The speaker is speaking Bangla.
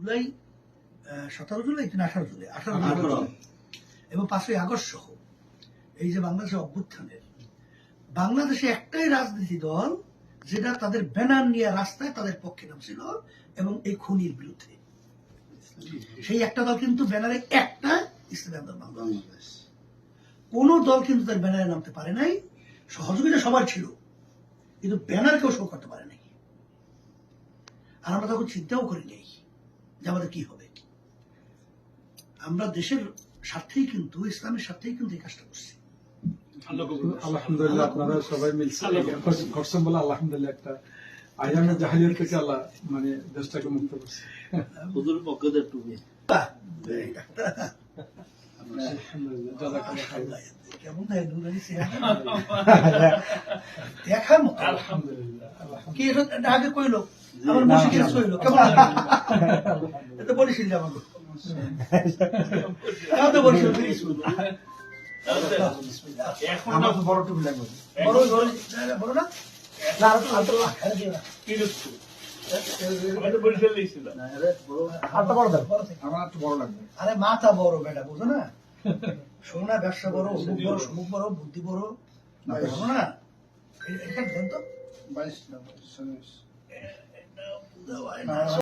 জুলাই সতেরো জুলাই কিনা আঠারো জুলাই আঠারো। জুলাই। এবং পাঁচই আগস্ট সহ। এই যে বাংলাদেশের অভ্যুত্থানের বাংলাদেশে একটাই রাজনীতি দল যেটা তাদের ব্যানার নিয়ে রাস্তায় তাদের পক্ষে নামছিল এবং এই খুনির বিরুদ্ধে। সেই একটা দল কিন্তু ব্যানারে একটা ইসলামী আন্দোলন বাংলাদেশ। কোন দল কিন্তু তার ব্যানারে নামতে পারে নাই। সহযোগিতা সবার ছিল কিন্তু ব্যানার কেউ শো করতে পারে নাই। আর আমরা তখন চিন্তাও করি নাই। যে আমাদের কি হবে আমরা দেশের স্বার্থেই কিন্তু ইসলামের স্বার্থেই কিন্তু এই কাজটা করছি। আলহামদুলিল্লাহ আপনারা সবাই মিলছে। বলে আলহামদুলিল্লাহ একটা জাহালিয়াত থেকে আল্লাহ মানে দেশটাকে মুক্ত করছে। হুজুর পক্ষ দিয়ে আলহামদুলিল্লাহ কেমন দেখার মতো। আলহামদুলিল্লাহ আগে কইলো? আমার না, মুশিকের কেমন এটা বলিছিল যে আমাকে তাও তো বলিছিল ফিরিস আমরা তো বড় টুপি লাগবে। বড় বড় না, না না। আর তো দিও না মাথা বড় বেটা বুঝো না? সোনা ব্যবসা বড় মুখ বড় মুখ বড় বুদ্ধি বড়। না, এটা বাইশ না বাইশ এটা বুঝা হয় না।